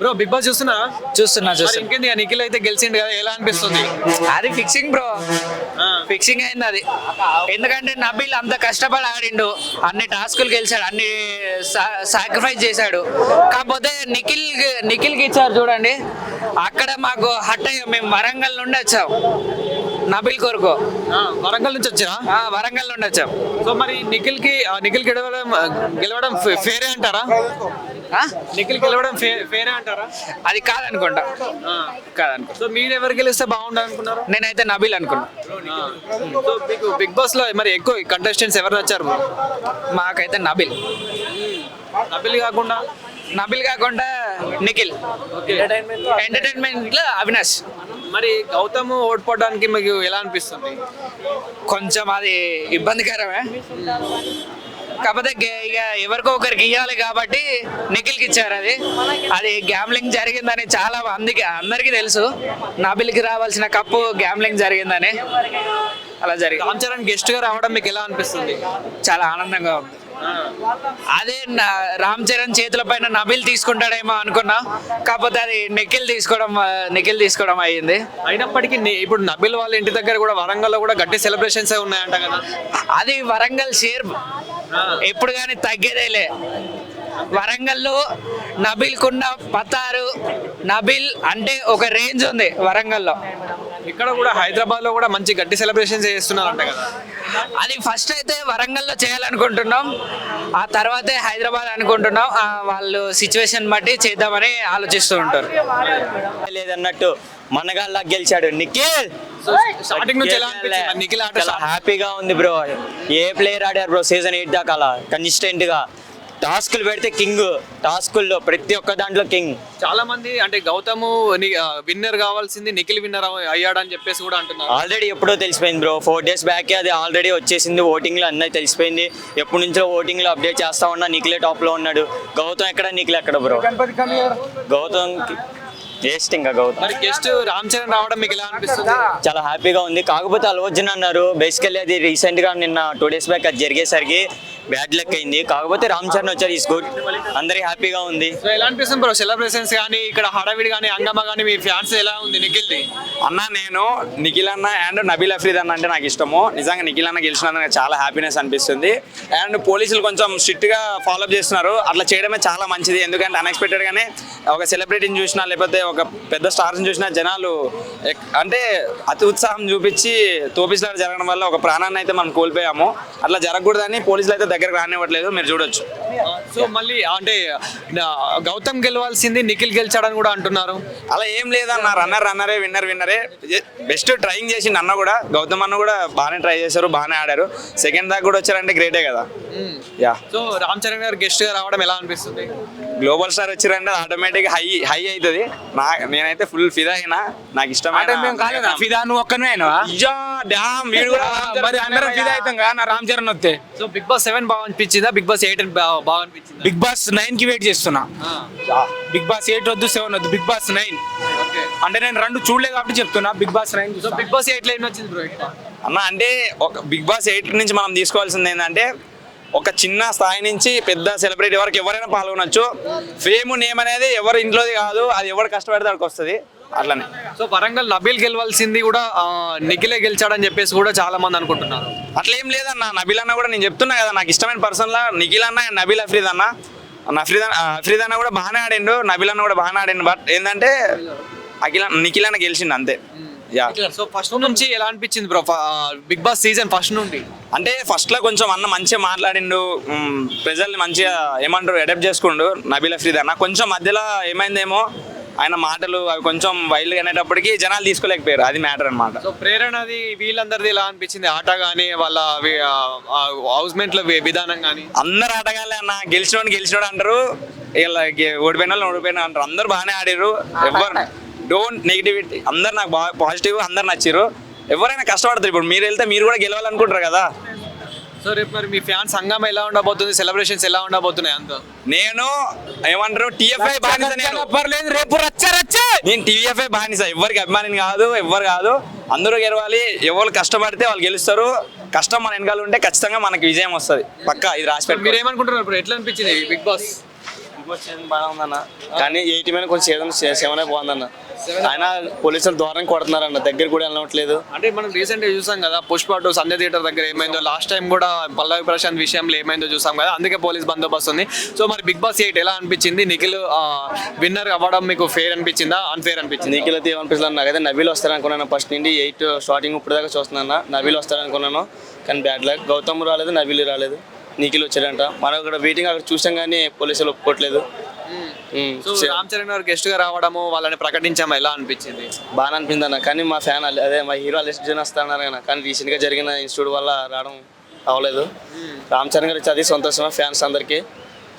Bro Bigg boss చూస్తున్నా? చూస్తున్నా చూస్తున్నా. ఇంకేంది ఇక నిఖిల్ అయితే గెలిచిండు కదా ఎలా అనిపిస్తుంది? అది ఫిక్సింగ్ బ్రో ఫిక్సింగ్ అయింది అది. ఎందుకంటే నబీల్ అంత కష్టపడి ఆడిండు. అన్ని టాస్కులు గెలిచాడు అన్ని సాక్రిఫైస్ చేశాడు. కాకపోతే నిఖిల్ నిఖిల్కి ఇచ్చారు చూడండి. అక్కడ మాకు హట్ అయ్యాం మేము వరంగల్ నుండి వచ్చాం. నబీల్ కొరకు. వరంగల్ నుంచి వచ్చినా వరంగల్ నుండి వచ్చాం. సో మరి నిఖిల్కి నిఖిల్ గెలవడం గెలవడం ఫేరే అంటారా? నిఖిల్ గెలవడం ఫేరే అంటారా? అది కాదనుకుంటా. ఆ, కాదనుకుంటా. సో మీరు ఎవరు గెలిస్తే బాగుండదు అనుకున్నారు నేనైతే నబీల్ అనుకున్నా. సో మీకు బిగ్ బాస్లో మరి ఎక్కువ కంటెస్టెంట్స్ ఎవరు నచ్చారు? మాకైతే నబీల్. నబిల్ కాకుండా? నబీల్ కాకుండా నిఖిల్. ఎంటర్టైన్మెంట్లో అవినాష్. మరి గౌతమ్ ఓడిపోవడానికి మీకు ఎలా అనిపిస్తుంది? కొంచెం అది ఇబ్బందికరమే. కాకపోతే గే- ఇక ఎవరికో ఒకరికి ఇవ్వాలి కాబట్టి నిఖిల్కి ఇచ్చారు అది. అది గ్యామ్లింగ్ జరిగిందని చాలా మందికి అందరికీ తెలుసు. నాబిల్కి రావాల్సిన కప్పు గ్యామ్లింగ్ జరిగిందని. అలా జరిగింది రామ్ చరణ్ గెస్ట్గా రావడం మీకు ఎలా అనిపిస్తుంది? చాలా ఆనందంగా ఉంది. అదే రామ్ చరణ్ చేతుల పైన నబిల్ తీసుకుంటాడేమో అనుకున్నా. కాకపోతే అది నిఖిల్ తీసుకోవడం ఆ, నిఖిల్ తీసుకోవడం అయ్యింది. అయినప్పటికీ ఇప్పుడు నబిల్ వాళ్ళ ఇంటి దగ్గర కూడా వరంగల్లో కూడా గట్టి సెలబ్రేషన్స్ ఉన్నాయంట కదా. అది వరంగల్ షేర్ ఎప్పుడు కానీ తగ్గేదేలే. వరంగల్లో నబిల్ కున్న పతారు. నబిల్ అంటే ఒక రేంజ్ ఉంది వరంగల్లో. ఇక్కడ కూడా హైదరాబాద్లో కూడా మంచి గట్టి సెలబ్రేషన్స్ చేస్తున్నారంట కదా. అది ఫస్ట్ అయితే వరంగల్లో చేయాలనుకుంటున్నాం. ఆ తర్వాతే హైదరాబాద్ అనుకుంటున్నాం. ఆ వాళ్ళు సిచ్యువేషన్ బట్టి చేద్దామని ఆలోచిస్తూ ఉంటారు. లేదన్నట్టు మనగాళ్ళ గెలిచాడు నిఖిల్. స్టార్టింగ్ నుంచి ఎలా నిఖిల్ ఆట హ్యాపీగా ఉంది బ్రో ఏ ప్లేయర్ ఆడారు బ్రో సీజన్ ఎయిట్ దాకా అలా కన్సిస్టెంట్గా. టాస్కులు పెడితే కింగ్. టాస్కుల్లో ప్రతి ఒక్క దాంట్లో కింగ్. చాలా మంది అంటే గౌతమ్ విన్నర్ కావాల్సింది నిఖిల్ విన్నర్ అయ్యాడని చెప్పేసి కూడా అంటున్నారు. ఆల్రెడీ ఎప్పుడో తెలిసిపోయింది బ్రో. ఫోర్ డేస్ బ్యాక్ అది ఆల్రెడీ వచ్చేసింది ఓటింగ్లో అన్నీ తెలిసిపోయింది. ఎప్పటి నుంచో ఓటింగ్లో అప్డేట్ చేస్తా ఉన్నా నిఖిలే టాప్లో ఉన్నాడు. గౌతమ్ ఎక్కడ నిఖిల్ ఎక్కడ బ్రో? గౌతమ్ వేస్ట్ ఇంకా గౌతమ్. మరి గెస్ట్ రామ్ చరణ్ రావడం మీకు ఎలా అనిపిస్తుంది? చాలా హ్యాపీగా ఉంది. కాకపోతే అల్వజ్జన్ అన్నారు. బేసికల్లీ అది రీసెంట్గా నిన్న టూ డేస్ బ్యాక్ అది జరిగేసరికి బ్యాడ్ లక్ అయింది. కాకపోతే రామ్ చరణ్ వచ్చారు ఈస్ గుడ్ అందరికి హ్యాపీగా ఉంది. సో ఎలా అనిపిస్తుంది బ్రో? సెలబ్రేషన్స్ కానీ ఇక్కడ హడావిడి కానీ హంగమా కానీ మీ ఫ్యాన్స్ ఎలా ఉంది నిఖిల్ది? అన్న నేను నిఖిల్ అన్న అండ్ నబీల్ అఫ్రీద్ అన్న అంటే నాకు ఇష్టము. నిజంగా నిఖిల్ అన్న గెలిచినందుకు నాకు చాలా హ్యాపీనెస్ అనిపిస్తుంది. అండ్ పోలీసులు కొంచెం స్ట్రిక్ట్గా ఫాలో అప్ చేస్తున్నారు. అట్లా చేయడమే చాలా మంచిది. ఎందుకంటే అన్ఎక్స్పెక్టెడ్ గానే ఒక సెలబ్రిటీని చూసినా లేకపోతే ఒక పెద్ద స్టార్స్ చూసినా జనాలు అంటే అతి ఉత్సాహం చూపించి తోపిసలాట జరగడం వల్ల ఒక ప్రాణాన్ని అయితే మనం కోల్పోయాము. అట్లా జరగకూడదని పోలీసులు అయితే దగ్గరకు రానివ్వట్లేదు మీరు చూడొచ్చు. సో మళ్ళీ అంటే గౌతమ్ గెలవాల్సింది నిఖిల్ గెలిచాడని కూడా అంటున్నారు. అలా ఏం లేదన్న రన్నర్ రన్నరే విన్నర్ విన్నరే. బెస్ట్ ట్రైయింగ్ చేసిండు అన్న కూడా. గౌతమ్ అన్న కూడా బాగానే ట్రై చేశారు బాగానే ఆడారు. సెకండ్ దాకా కూడా వచ్చారంటే గ్రేటే కదా. యా. సో రామ్ చరణ్ గారు గెస్ట్గా రావడం ఎలా అనిపిస్తుంది? గ్లోబల్ స్టార్ వచ్చారంటే ఆటోమేటిక్ హై హై అవుతుంది. నా నేనైతే ఫుల్ ఫిదా అయినా నాకు మేము కాలేదా ఫిదా నువ్వు ఒక్కనే అయ్యా, డామ్, వీడు కూడా మరి అందరం ఫిదా అవుతాం కదా నా రామ్ చరణ్ వస్తే. సో బిగ్ బాస్ సెవెన్ బాగా అనిపించిందా బిగ్ బాస్ ఎయిట్ బాగా అనిపించిందా బిగ్ బాస్ నైన్కి వెయిట్ చేస్తున్నా. బిగ్ బాస్ ఎయిట్ వద్దు సెవెన్ వద్దు బిగ్ బాస్ నైన్. అంటే నేను రెండు చూడలేదు కాబట్టి చెప్తున్నా Bigg Boss nine Bigg Boss ఎయిట్లో ఏం వచ్చింది బ్రో అన్న అంటే ఒక బిగ్ బాస్ ఎయిట్ నుంచి మనం తీసుకోవాల్సింది ఏంటంటే ఒక చిన్న స్థాయి నుంచి పెద్ద సెలబ్రిటీ వరకు ఎవరైనా పాల్గొనొచ్చు. ఫేమ్ నేమ్ అనేది ఎవరి ఇంట్లోది కాదు అది ఎవరు కష్టపడితే అక్కడికి వస్తుంది. అట్లనే. సో వరంగల్ నబీల్ గెలవాల్సింది కూడా నిఖిలే గెలిచాడని చెప్పేసి కూడా చాలా మంది అనుకుంటున్నారు. అట్లా ఏం లేదన్న నబీల్ అన్న కూడా నేను చెప్తున్నా కదా నాకు ఇష్టమైన పర్సన్ లా నిఖిల్ అన్న నబీల్ అఫ్రీద్ అన్న. నఫ్రీద్ అఫ్రీద్ అన్న కూడా బాగానే ఆడిండు నబీల్ అన్న కూడా బాగానే ఆడిండు బట్ ఏంటంటే అఖిల నిఖిల్ అన్న గెలిచిండు అంతే. యా. సో ఫస్ట్ నుంచి ఎలా అనిపించింది bro Bigg Boss season first నుండి. అంటే ఫస్ట్లో కొంచెం అన్న మంచిగా మాట్లాడిండు ప్రజల్ని మంచిగా ఏమంటారు అడాప్ట్ చేసుకుండు నబీల్ అఫ్రీద్ అన్న. కొంచెం మధ్యలో ఏమైందేమో ఆయన మాటలు అవి కొంచెం వైల్డ్ అనేటప్పటికి జనాలు తీసుకోలేకపోయారు. అది మ్యాటర్ అన్నమాట. సో ప్రేరణది వీళ్ళందరిది ఎలా అనిపించింది? ఆట కానీ వాళ్ళ హౌస్ మేట్ల విధానం కానీ అందరు ఆటగాళ్ళే అన్న. గెలిచినోడు గెలిచినోడు అంటారు. ఇలా గె- ఓడిపోయిన వాళ్ళు ఓడిపోయిన అంటారు. అందరు బాగానే ఆడారు. ఎవరు డోంట్ నెగిటివిటీ అందరు నాకు బాగా పాజిటివ్ అందరు నచ్చారు. ఎవరైనా కష్టపడతారు. ఇప్పుడు మీరు వెళ్తే మీరు కూడా గెలవాలనుకుంటారు కదా. సో రేపు మరి మీ ఫ్యాన్స్ హంగామా ఎలా ఉండబోతుంది? సెలబ్రేషన్స్ ఎలా ఉండబోతున్నాయి అంతా? నేను ఏమంటారు టీఎఫ్ఐ బానిస నేను. పర్లేదు రేపు రచ్చ రచ్చ! నేను టీవీఎఫ్ఐ బానిస ఎవరికి అభిమానిని కాదు ఎవరు కాదు. అందరూ గెలవాలి ఎవరు కష్టపడితే వాళ్ళు గెలుస్తారు. కష్టం మన వెనకాల ఉంటే ఖచ్చితంగా మనకి విజయం వస్తుంది. పక్కా ఇది రాసి మీరు. ఏమనుకుంటున్నారు ఇప్పుడు ఎట్లా అనిపించింది బిగ్ బాస్? సీజన్ బాగా ఉందన్న. కానీ ఎయిటీ మీద కొంచెం సీజన్ సెవెన్ బాగుందన్న ఆయన పోలీసులు దూరం కొడుతున్నారన్న. దగ్గర కూడా వెళ్ళట్లేదు అంటే మనం రీసెంట్గా చూసాం కదా పుష్ప టూ సంధ్య థియేటర్ దగ్గర ఏమైందో. లాస్ట్ టైం కూడా పల్లవి ప్రశాంత్ విషయంలో ఏమైందో చూసాం కదా. అందుకే పోలీస్ బందోబస్తు ఉంది. సో మరి బిగ్ బాస్ ఎయిట్ ఎలా అనిపించింది? నిఖిల్ విన్నర్ అవ్వడం మీకు ఫేర్ అనిపించిందా? అన్ఫేర్ అనిపించింది? నీకులు అయితే ఏమనిపిస్తుంది నాకైతే. నవీల్ వస్తారనుకున్నాను. ఫస్ట్ నుండి ఎయిట్ స్టార్టింగ్ ఇప్పుడు దాకా చూస్తున్నాను. నవీల్ వస్తారనుకున్నాను. కానీ బ్యాడ్ లక్ గౌతమ్ రాలేదు నవీల్ రాలేదు. నిఖిల్ వచ్చాడంట. మనం అక్కడ వెయిటింగ్ అక్కడ చూసాం కానీ పోలీసులు ఒప్పుకోవట్లేదు. సో రామ్ చరణ్ గారు గెస్ట్గా రావడము వాళ్ళని ప్రకటించాము? ఎలా అనిపించింది? బాగా అనిపింది అన్న. కానీ మా ఫ్యాన్ అదే మా హీరో అలెక్స్ జన్ వస్తున్నారు కదా కానీ రీసెంట్గా జరిగిన ఇన్స్టిట్యూట్ వల్ల రావడం అవ్వలేదు. రామ్ చరణ్ గారు అది సంతోషమే ఫ్యాన్స్ అందరికీ.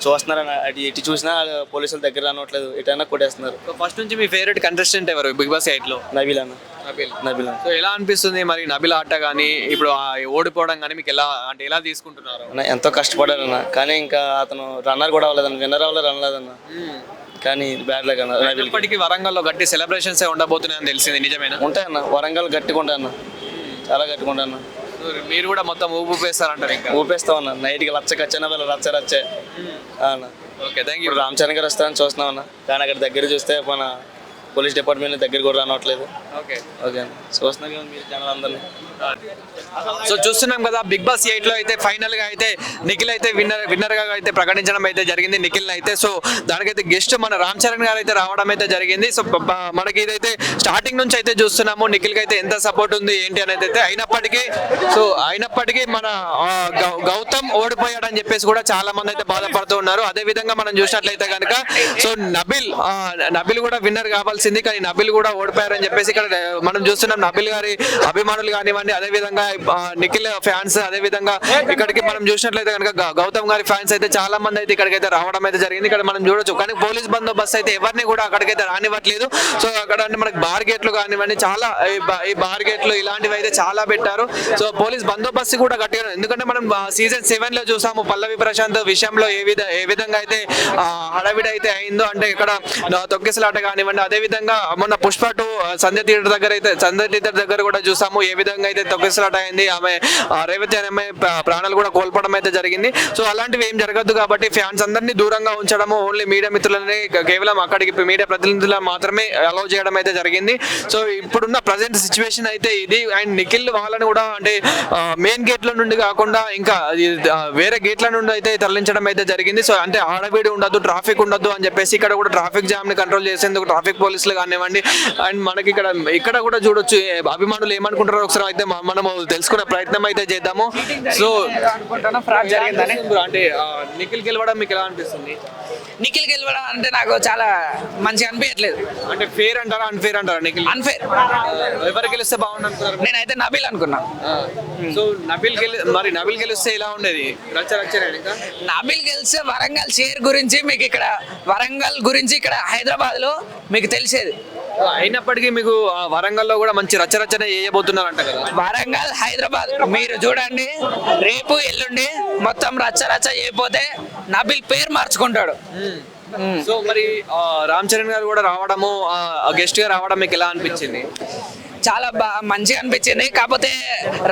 చూస్తున్నారన్న అటు ఇటు చూసినా పోలీసుల దగ్గర రానట్లేదు ఎటైనా కొట్టేస్తున్నారు. సో ఫస్ట్ నుంచి మీ ఫేవరెట్ కంటెస్టెంట్ ఎవరు? బిగ్ బాస్ ఎయిట్లో? నవీల్ అన్న. నబిల్. అన్న. సో ఎలా అనిపిస్తుంది మరి నబిల్ ఆట కానీ ఇప్పుడు ఆ ఓడిపోవడం కానీ మీకు ఎలా అంటే ఎలా తీసుకుంటున్నారు? అన్న ఎంతో కష్టపడారన్న కానీ ఇంకా అతను రన్నర్ కూడా అవ్వలేదన్న విన్నర్ అవ్వలేదు రన్లేదన్న కానీ బ్యాడ్ లక్ అన్న ఇప్పటికీ వరంగల్లో గట్టి సెలబ్రేషన్స్ ఉండబోతున్నాయని తెలిసింది నిజమేనా? ఉంటాయన్న వరంగల్ గట్టిగా ఉంటాయన్న. చాలా గట్టిగా ఉంటాయన్న. మీరు కూడా మొత్తం ఊపు ఊపేస్తారంటారు ఇంకా? ఊపేస్తాం అన్న. నైట్కి లచ్చ కచ్చన వీళ్ళు రచ్చ. రచ్చే అన్న. ఓకే థ్యాంక్ యూ ఇప్పుడు రామ్ చరణ్ గారు వస్తారని చూస్తున్నాం అన్న. కానీ అక్కడ దగ్గర చూస్తే మన పోలీస్ డిపార్ట్మెంట్ దగ్గర కూడా రానట్లేదు. ఓకే. ఓకే. అన్న చూస్తున్నాం కదా మీరు జనాలు అందరినీ సో చూస్తున్నాం కదా బిగ్ బాస్ ఎయిట్లో అయితే ఫైనల్గా అయితే నిఖిల్ అయితే విన్నర్ విన్నర్గా అయితే ప్రకటించడం అయితే జరిగింది నిఖిల్ అయితే. సో దానికైతే గెస్ట్ మన రామ్ చరణ్ గారు అయితే రావడం అయితే జరిగింది. సో మనకి ఇదైతే స్టార్టింగ్ నుంచి అయితే చూస్తున్నాము నిఖిల్కి అయితే ఎంత సపోర్ట్ ఉంది ఏంటి అనేది అయితే. అయినప్పటికీ సో అయినప్పటికీ మన గౌతమ్ ఓడిపోయాడని చెప్పేసి కూడా చాలా మంది అయితే బాధపడుతూ ఉన్నారు. అదే విధంగా మనం చూసినట్లయితే కనుక సో నబిల్ నబిల్ కూడా విన్నర్ కావాల్సింది కానీ నబిల్ కూడా ఓడిపోయారని చెప్పేసి ఇక్కడ మనం చూస్తున్నాం. నబిల్ గారి అభిమానులు కానివ్వండి అదే విధంగా నిఖిల్ ఫ్యాన్స్ అదే విధంగా ఇక్కడికి మనం చూసినట్లయితే కనుక గౌతమ్ గారి ఫ్యాన్స్ అయితే చాలా మంది అయితే ఇక్కడికైతే రావడం అయితే జరిగింది. ఇక్కడ మనం చూడొచ్చు. కానీ పోలీస్ బందోబస్తు అయితే ఎవరిని కూడా అక్కడికైతే రానివ్వట్లేదు. సో అక్కడ అంటే మనకి బార్ గేట్లు కానివ్వండి చాలా ఈ బార్ గేట్లు ఇలాంటివి అయితే చాలా పెట్టారు. సో పోలీస్ బందోబస్తు కూడా గట్టిగా ఎందుకంటే మనం సీజన్ సెవెన్లో చూసాము పల్లవి ప్రశాంత్ విషయంలో ఏ విధ ఏ విధంగా అయితే హడావిడి అయితే అయిందో అంటే ఇక్కడ తొక్కిసలాట కానివ్వండి అదే విధంగా మొన్న పుష్ప టూ సంధ్య థియేటర్ దగ్గర అయితే సంధ్య థియేటర్ దగ్గర కూడా చూసాము. ఏ విధంగా అయితే తొక్కిసలాట అయింది ఆమె రేవతి అనే ప్రాణాలు కూడా కోల్పోవడం అయితే జరిగింది. సో అలాంటివి ఏం జరగదు కాబట్టి ఫ్యాన్స్ అందరినీ దూరంగా ఉంచడము ఓన్లీ మీడియా మిత్రులని కేవలం అక్కడికి మీడియా ప్రతినిధుల మాత్రమే అలౌ చేయడం అయితే జరిగింది. సో ఇప్పుడున్న ప్రజెంట్ సిచ్యువేషన్ అయితే ఇది. అండ్ నిఖిల్ వాళ్ళని కూడా అంటే మెయిన్ గేట్ల నుండి కాకుండా ఇంకా వేరే గేట్ల నుండి అయితే తరలించడం అయితే జరిగింది. సో అంటే ఆడవీడి ఉండదు ట్రాఫిక్ ఉండదు అని చెప్పేసి ఇక్కడ కూడా ట్రాఫిక్ జామ్ని కంట్రోల్ చేసేందుకు ట్రాఫిక్ పోలీసులు కానివ్వండి. అండ్ మనకి ఇక్కడ ఇక్కడ కూడా చూడొచ్చు అభిమానులు ఏమనుకుంటారో ఒకసారి అయితే మనము తెలుసుకునే ప్రయత్నం అయితే చేద్దాము. సో అంటే నిఖిల్ గెలవడం మీకు ఎలా అనిపిస్తుంది? నిఖిల్ గెలవడం అంటే నాకు చాలా మంచిగా అనిపించట్లేదు. అంటే ఫేర్ అంటారా అన్ఫేర్ అంటారా నిఖిల్ అన్ఫేర్ ఎవరు గెలిస్తే బాగుంది అనుకున్నారు నేనైతే నబీల్ అనుకున్నా. సో నబిల్ గెలి మరి నబిల్ గెలిస్తే ఎలా ఉండేది? రచ్చ రచ్చనే ఇంకా నబీల్ గెలిస్తే వరంగల్ షేర్ గురించి మీకు ఇక్కడ వరంగల్ గురించి ఇక్కడ హైదరాబాద్లో మీకు తెలిసేది. అయినప్పటికీ మీకు ఆ, వరంగల్లో కూడా మంచి రచ్చ రచ్చనే చేయబోతున్నారంట కదా? వరంగల్ హైదరాబాద్. మీరు చూడండి రేపు ఎల్లుండి మొత్తం రచ్చ రచ్చ చేయకపోతే నబీల్ పేరు మార్చుకుంటాడు. సో మరి రామ్ చరణ్ గారు కూడా రావడము గెస్ట్గా రావడం మీకు ఎలా అనిపించింది? చాలా మంచిగా అనిపించింది. కాకపోతే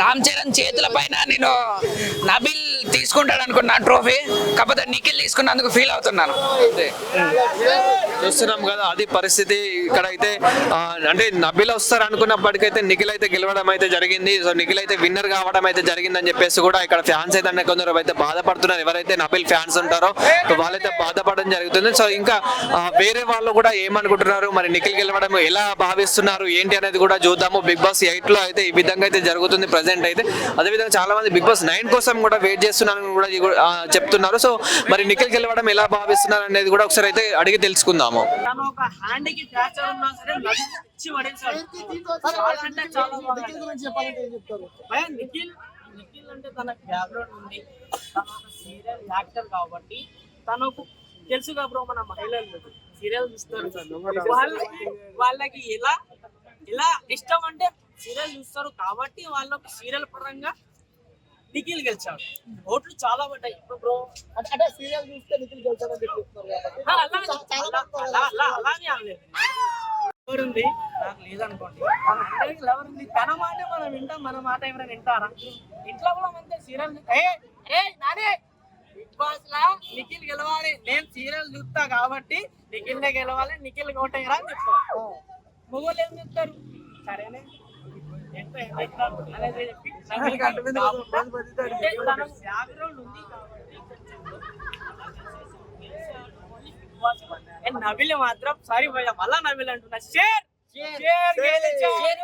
రామ్ చరణ్ చేతుల పైన నేను నబిల్ తీసుకుంటాడు అనుకున్నా ట్రోఫీ. కాకపోతే నిఖిల్ తీసుకున్నందుకు ఫీల్ అవుతున్నాను. చూస్తున్నాం కదా అది పరిస్థితి. ఇక్కడ అయితే అంటే నబిల్ వస్తారు అనుకున్నప్పటికైతే నిఖిల్ అయితే గెలవడం అయితే జరిగింది. సో నిఖిల్ అయితే విన్నర్ కావడం అయితే జరిగిందని చెప్పేసి కూడా ఇక్కడ ఫ్యాన్స్ అయితే అన్న కొందరు అయితే బాధపడుతున్నారు. ఎవరైతే నబిల్ ఫ్యాన్స్ ఉంటారో వాళ్ళైతే బాధపడడం జరుగుతుంది. సో ఇంకా వేరే వాళ్ళు కూడా ఏమనుకుంటున్నారు? మరి నిఖిల్ గెలవడం ఎలా భావిస్తున్నారు? ఏంటి అనేది కూడా చూద్దాము. బిగ్ బాస్ ఎయిట్లో అయితే ఈ విధంగా అయితే జరుగుతుంది ప్రజెంట్ అయితే. అదే విధంగా చాలా మంది బిగ్ బాస్ నైన్ కోసం కూడా వెయిట్ చేస్తున్నారని కూడా ఇది కూడా, ఆ, చెప్తున్నారు. సో మరి నిఖిల్ గెలవడం ఎలా భావిస్తున్నారు అనేది కూడా ఒకసారి అయితే అడిగి తెలుసుకుందాము. నిఖిల్ అంటే తన బ్యాక్గ్రౌండ్ ఉంది. తను సీరియల్ యాక్టర్ కాబట్టి తనకు తెలుసుగా బ్రో మన మహిళలు. సీరియల్ చూస్తారు. వాళ్ళకి వాళ్ళకి ఎలా ఇలా ఇష్టం అంటే సీరియల్ చూస్తారు కాబట్టి వాళ్ళకి సీరియల్ పరంగా నిఖిల్ గెలిచాడు. ఓట్లు చాలా పడ్డాయి. ఇప్పుడు బ్రో అంటే సీరియల్ చూస్తే నిఖిల్ అలానే ఎవరుంది నాకు లేదనుకోండి. ఎవరుంది తన మాట మనం వింటాం మన మాట ఎవరైనా వింటారా? ఇంట్లో కూడా అంతే సీరియల్ నానే! బిగ్ బాస్ లా నిఖిల్ గెలవాలి. నేను సీరియల్ చూస్తా కాబట్టి నిఖిల్ నే గెలవాలి నిఖిల్ కోటయ్యరా అని చెప్తాను మొగోళ్ళు ఏం చెప్తారు సరేనే నవిల్ మాత్రం? సారీ భయ మళ్ళా నవిల్ అంటున్నా షేర్. Share share!